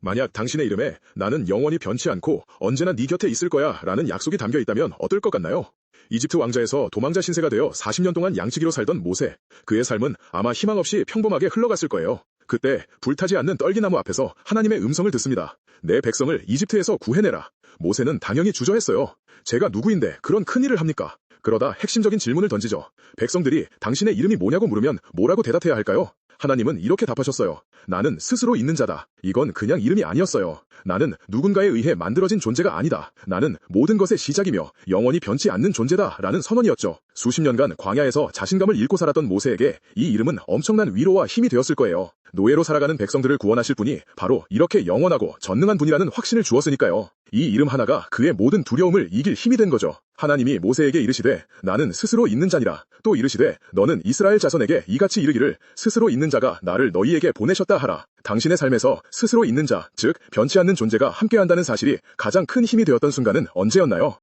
만약 당신의 이름에 나는 영원히 변치 않고 언제나 네 곁에 있을 거야 라는 약속이 담겨 있다면 어떨 것 같나요? 이집트 왕자에서 도망자 신세가 되어 40년 동안 양치기로 살던 모세. 그의 삶은 아마 희망 없이 평범하게 흘러갔을 거예요. 그때 불타지 않는 떨기나무 앞에서 하나님의 음성을 듣습니다. 내 백성을 이집트에서 구해내라. 모세는 당연히 주저했어요. 제가 누구인데 그런 큰 일을 합니까? 그러다 핵심적인 질문을 던지죠. 백성들이 당신의 이름이 뭐냐고 물으면 뭐라고 대답해야 할까요? 하나님은 이렇게 답하셨어요. 나는 스스로 있는 자다. 이건 그냥 이름이 아니었어요. 나는 누군가에 의해 만들어진 존재가 아니다. 나는 모든 것의 시작이며 영원히 변치 않는 존재다. 라는 선언이었죠. 수십 년간 광야에서 자신감을 잃고 살았던 모세에게 이 이름은 엄청난 위로와 힘이 되었을 거예요. 노예로 살아가는 백성들을 구원하실 분이 바로 이렇게 영원하고 전능한 분이라는 확신을 주었으니까요. 이 이름 하나가 그의 모든 두려움을 이길 힘이 된 거죠. 하나님이 모세에게 이르시되 나는 스스로 있는 자니라. 또 이르시되 너는 이스라엘 자손에게 이같이 이르기를 스스로 있는 자가 나를 너희에게 보내셨다 하라. 당신의 삶에서 스스로 있는 자, 즉 변치 않는 존재가 함께한다는 사실이 가장 큰 힘이 되었던 순간은 언제였나요?